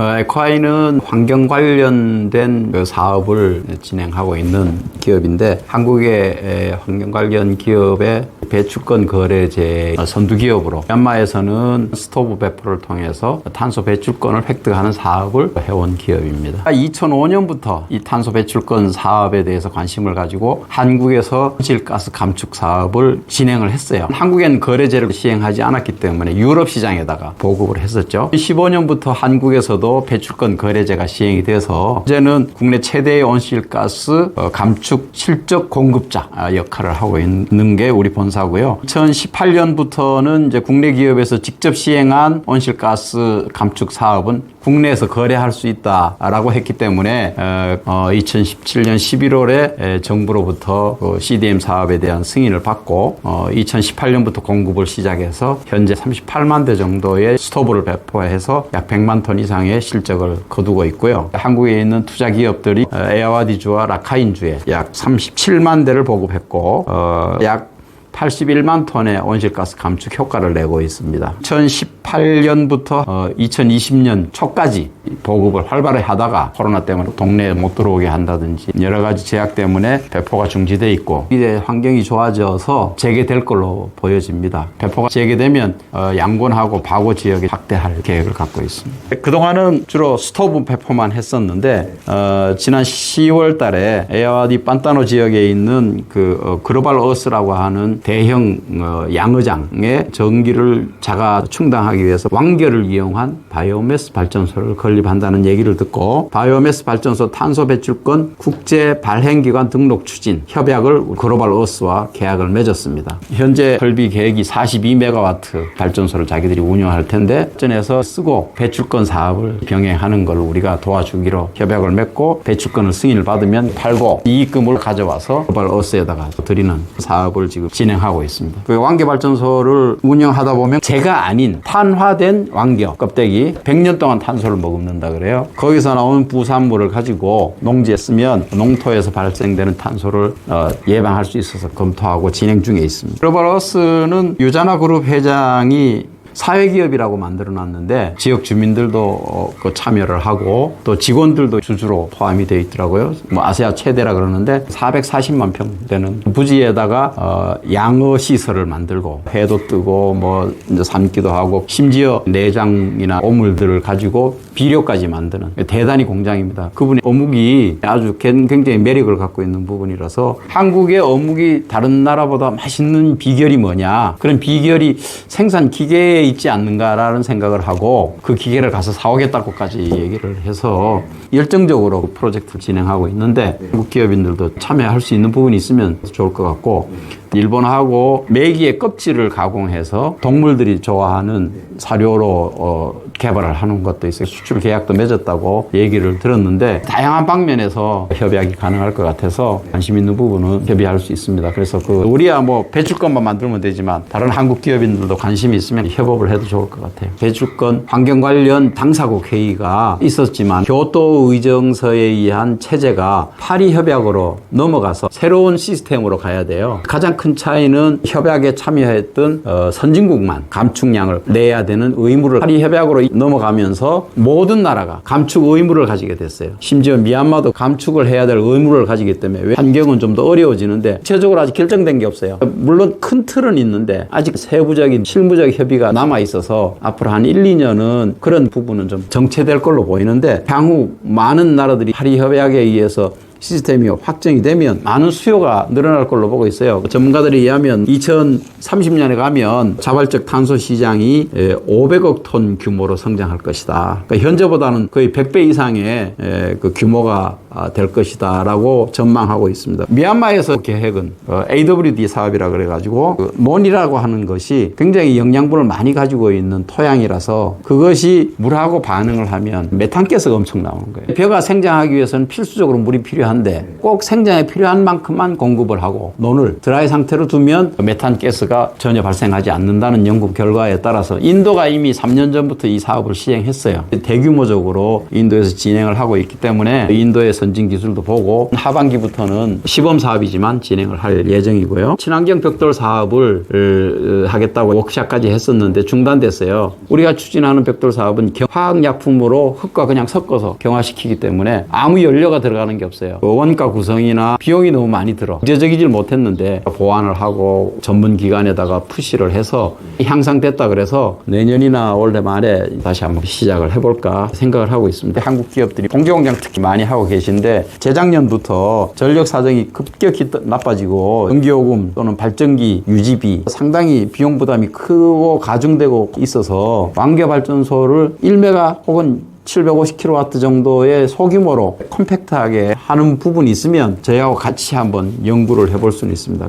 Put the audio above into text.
어, 에콰이는 환경 관련된 그 사업을 진행하고 있는 기업인데 한국의 에, 환경 관련 기업의 배출권 거래제 선두 기업으로 미얀마에서는 스토브 배포를 통해서 탄소 배출권을 획득하는 사업을 해온 기업입니다. 2005년부터 이 탄소 배출권 사업에 대해서 관심을 가지고 한국에서 온실가스 감축 사업을 진행을 했어요. 한국엔 거래제를 시행하지 않았기 때문에 유럽 시장에다가 보급을 했었죠. 15년부터 한국에서도 배출권 거래제가 시행이 돼서 이제는 국내 최대의 온실가스 어, 감축 실적 공급자 아, 역할을 하고 있는 게 우리 본사고요. 2018년부터는 이제 국내 기업에서 직접 시행한 온실가스 감축 사업은 국내에서 거래할 수 있다라고 했기 때문에 어, 2017년 11월에 정부로부터 그 CDM 사업에 대한 승인을 받고 어, 2018년부터 공급을 시작해서 현재 38만 대 정도의 스토브를 배포해서 약 100만 톤 이상의 실적을 거두고 있고요. 한국에 있는 투자 기업들이 어, 에아와디주와 라카인주에 약 37만 대를 보급했고 어, 약 81만 톤의 온실가스 감축 효과를 내고 있습니다. 2018년부터 2020년 초까지 보급을 활발히 하다가 코로나 때문에 동네에 못 들어오게 한다든지 여러 가지 제약 때문에 배포가 중지돼 있고 이제 환경이 좋아져서 재개될 걸로 보여집니다. 배포가 재개되면 어, 양곤하고 바고 지역에 확대할 계획을 갖고 있습니다. 그동안은 주로 스토브 배포만 했었는데 어, 지난 10월 달에 에아와디 판타노 지역에 있는 그 어, 글로벌 어스라고 하는 대형 어, 양어장의 전기를 자가 충당하기 위해서 왕겨를 이용한 바이오매스 발전소를 건립한다는 얘기를 듣고 바이오매스 발전소 탄소 배출권 국제 발행기관 등록 추진 협약을 글로벌 어스와 계약을 맺었습니다. 현재 설비 계획이 42메가와트 발전소를 자기들이 운영할 텐데 전에서 쓰고 배출권 사업을 병행하는 걸 우리가 도와주기로 협약을 맺고 배출권을 승인을 받으면 팔고 이익금을 가져와서 글로벌 어스에다가 드리는 사업을 지금 진행 하고 있습니다. 그 왕겨 발전소를 운영하다 보면 제가 아닌 탄화된 왕겨 껍데기 100년 동안 탄소를 머금는다 그래요. 거기서 나오는 부산물을 가지고 농지에 쓰면 농토에서 발생되는 탄소를 어, 예방할 수 있어서 검토하고 진행 중에 있습니다. 글로벌어스는 유자나 그룹 회장이 사회기업이라고 만들어 놨는데 지역 주민들도 어, 그 참여를 하고 또 직원들도 주주로 포함이 되어 있더라고요. 뭐 아세아 최대라 그러는데 440만 평 되는 부지에다가 어, 양어 시설을 만들고 회도 뜨고 뭐 이제 삶기도 하고 심지어 내장이나 오물들을 가지고 비료까지 만드는 대단히 공장입니다. 그분의 어묵이 아주 굉장히 매력을 갖고 있는 부분이라서 한국의 어묵이 다른 나라보다 맛있는 비결이 뭐냐 그런 비결이 생산 기계 에 있지 않는가라는 생각을 하고 그 기계를 가서 사오겠다고까지 얘기를 해서 열정적으로 그 프로젝트를 진행하고 있는데 한국 기업인들도 참여할 수 있는 부분이 있으면 좋을 것 같고 일본하고 메기의 껍질을 가공해서 동물들이 좋아하는 사료로 어, 개발을 하는 것도 있어요. 수출 계약도 맺었다고 얘기를 들었는데 다양한 방면에서 협약이 가능할 것 같아서 관심 있는 부분은 협의할 수 있습니다. 그래서 그 우리야 뭐 배출권만 만들면 되지만 다른 한국 기업인들도 관심이 있으면 협업을 해도 좋을 것 같아요. 배출권 환경 관련 당사국 회의가 있었지만 교토 의정서에 의한 체제가 파리 협약으로 넘어가서 새로운 시스템으로 가야 돼요. 가장 큰 차이는 협약에 참여했던 어, 선진국만 감축량을 내야 되는 의무를 파리 협약으로 넘어가면서 모든 나라가 감축 의무를 가지게 됐어요. 심지어 미얀마도 감축을 해야 될 의무를 가지기 때문에 환경은 좀 더 어려워지는데 구체적으로 아직 결정된 게 없어요. 물론 큰 틀은 있는데 아직 세부적인 실무적 협의가 남아 있어서 앞으로 한 1, 2년은 그런 부분은 좀 정체될 걸로 보이는데 향후 많은 나라들이 파리 협약에 의해서 시스템이 확정이 되면 많은 수요가 늘어날 걸로 보고 있어요. 전문가들에 의하면 2030년에 가면 자발적 탄소 시장이 500억 톤 규모로 성장할 것이다. 그러니까 현재보다는 거의 100배 이상의 그 규모가 될 것이다라고 전망하고 있습니다. 미얀마에서 계획은 AWD 사업이라 그래가지고 그 논이라고 하는 것이 굉장히 영양분을 많이 가지고 있는 토양이라서 그것이 물하고 반응을 하면 메탄가스가 엄청 나오는 거예요. 벼가 생장하기 위해서는 필수적으로 물이 필요한데 꼭 생장에 필요한 만큼만 공급을 하고 논을 드라이 상태로 두면 메탄가스가 전혀 발생하지 않는다는 연구 결과에 따라서 인도가 이미 3년 전부터 이 사업을 시행했어요. 대규모적으로 인도에서 진행을 하고 있기 때문에 인도에서 선진 기술도 보고 하반기부터는 시범 사업이지만 진행을 할 예정이고요. 친환경 벽돌 사업을 어, 하겠다고 워크샵까지 했었는데 중단됐어요. 우리가 추진하는 벽돌 사업은 경- 화학약품으로 흙과 그냥 섞어서 경화시키기 때문에 아무 연료가 들어가는 게 없어요. 그 원가 구성이나 비용이 너무 많이 들어. 구제적이질 못했는데 보완을 하고 전문 기관에다가 푸시를 해서 향상됐다 그래서 내년이나 올해 말에 다시 한번 시작을 해볼까 생각을 하고 있습니다. 한국 기업들이 공개 공장 특히 많이 하고 계 신데 재작년부터 전력 사정이 급격히 떠- 나빠지고 전기요금 또는 발전기 유지비 상당히 비용 부담이 크고 가중되고 있어서 왕겨 발전소를 1메가 혹은 750kW 정도의 소규모로 컴팩트하게 하는 부분이 있으면 저희하고 같이 한번 연구를 해볼 수는 있습니다.